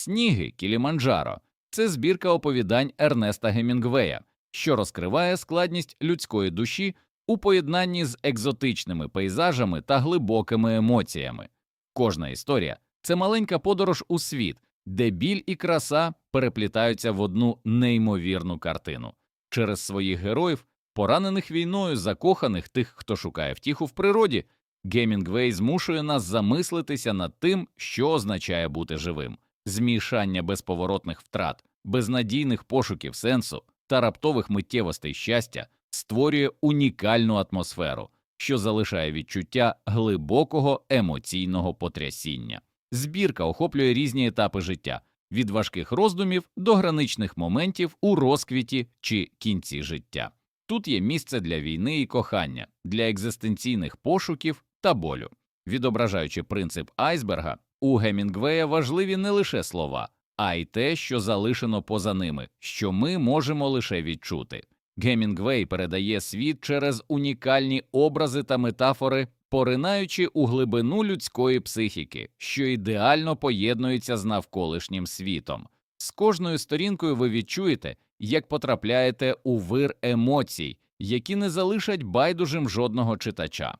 Сніги Кіліманджаро це збірка оповідань Ернеста Гемінгвея, що розкриває складність людської душі у поєднанні з екзотичними пейзажами та глибокими емоціями. Кожна історія це маленька подорож у світ, де біль і краса переплітаються в одну неймовірну картину. Через своїх героїв, поранених війною, закоханих тих, хто шукає втіху в природі, Гемінгвей змушує нас замислитися над тим, що означає бути живим, змішання безповоротних втрат, безнадійних пошуків сенсу та раптових миттєвостей щастя створює унікальну атмосферу, що залишає відчуття глибокого емоційного потрясіння. Збірка охоплює різні етапи життя від важких роздумів до граничних моментів у розквіті чи кінці життя. Тут є місце для війни і кохання, для екзистенційних пошуків та болю. Відображаючи принцип айсберга, у Гемінгвея важливі не лише слова, а й те, що залишено поза ними, що ми можемо лише відчути. Гемінгвей передає світ через унікальні образи та метафори, поринаючи у глибину людської психіки, що ідеально поєднується з навколишнім світом. З кожною сторінкою ви відчуєте, як потрапляєте у вир емоцій, які не залишать байдужим жодного читача.